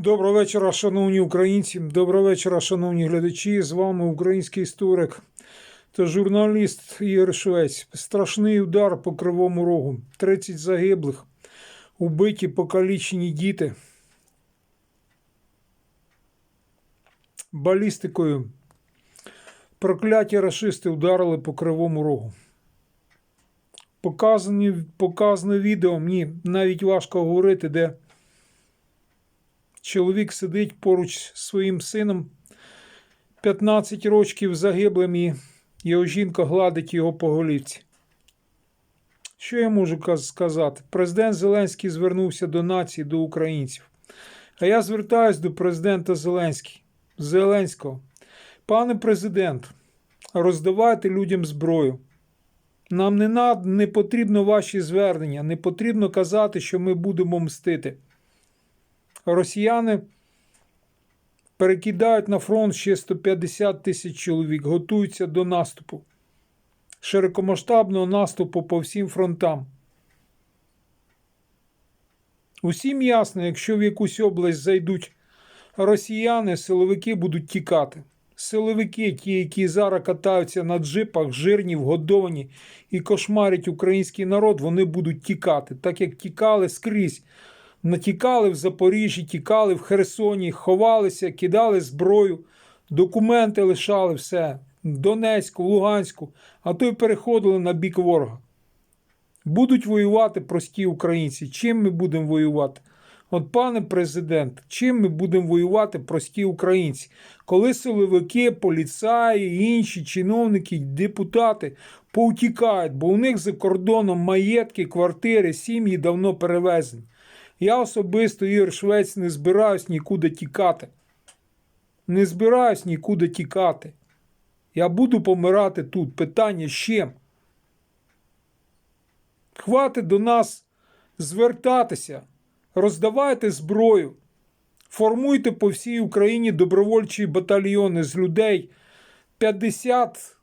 Доброго вечора, шановні українці. Доброго вечора, шановні глядачі. З вами український історик та журналіст Ігор Швець. Страшний удар по кривому рогу. 30 загиблих, убиті, покалічені діти. Балістикою. Прокляті рашисти вдарили по кривому рогу. Показане відео, мені навіть важко говорити, де чоловік сидить поруч з своїм сином 15 років загиблим і його жінка гладить його по голівці. Що я можу сказати? Президент Зеленський звернувся до нації, до українців. А я звертаюсь до президента Зеленський, Зеленського. Пане президент, роздавайте людям зброю. Нам не, над, не потрібно ваші звернення, не потрібно казати, що ми будемо мстити. Росіяни перекидають на фронт ще 150 тисяч чоловік, готуються до наступу, широкомасштабного наступу по всім фронтам. Усім ясно, якщо в якусь область зайдуть росіяни, силовики будуть тікати. Силовики, ті, які зараз катаються на джипах, жирні, вгодовані і кошмарять український народ, вони будуть тікати, так як тікали скрізь. Натікали в Запоріжжі, тікали в Херсоні, ховалися, кидали зброю, документи лишали все. В Донецьку, в Луганську, а то й переходили на бік ворога. Будуть воювати прості українці. Чим ми будемо воювати? От, пане президент, чим ми будемо воювати прості українці? Коли силовики, поліцаї, інші чиновники, депутати повтікають, бо у них за кордоном маєтки, квартири, сім'ї давно перевезені. Я особисто, Ігор Швець, не збираюсь нікуди тікати. Не збираюсь нікуди тікати. Я буду помирати тут. Питання з чим? Хватить до нас звертатися, роздавайте зброю, формуйте по всій Україні добровольчі батальйони з людей 50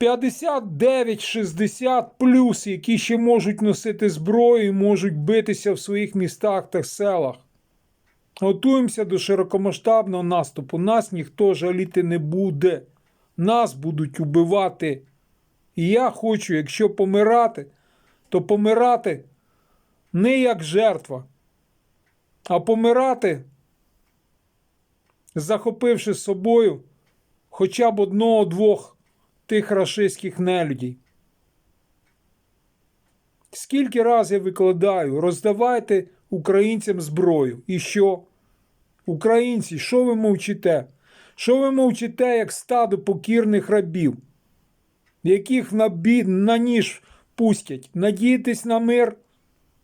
59-60 плюс, які ще можуть носити зброю і можуть битися в своїх містах та селах. Готуємося до широкомасштабного наступу. Нас ніхто жаліти не буде. Нас будуть убивати. І я хочу, якщо помирати, то помирати не як жертва, а помирати, захопивши собою хоча б одного-двох тих рашистських нелюдей. Скільки раз я викладаю, роздавайте українцям зброю. І що? Українці, що ви мовчите? Що ви мовчите, як стадо покірних рабів, яких на, бі... на ніж пустять? Надійтесь на мир?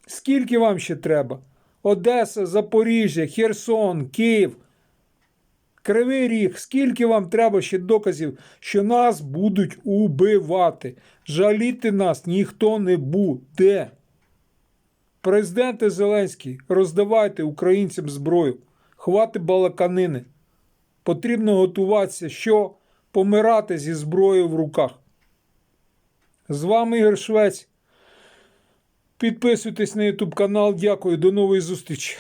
Скільки вам ще треба? Одеса, Запоріжжя, Херсон, Київ. Кривий ріг, скільки вам треба ще доказів, що нас будуть убивати? Жаліти нас ніхто не буде. Президенте Зеленський, роздавайте українцям зброю, хвати балаканини. Потрібно готуватися, що помирати зі зброєю в руках. З вами Ігор Швець. Підписуйтесь на YouTube канал. Дякую. До нової зустрічі.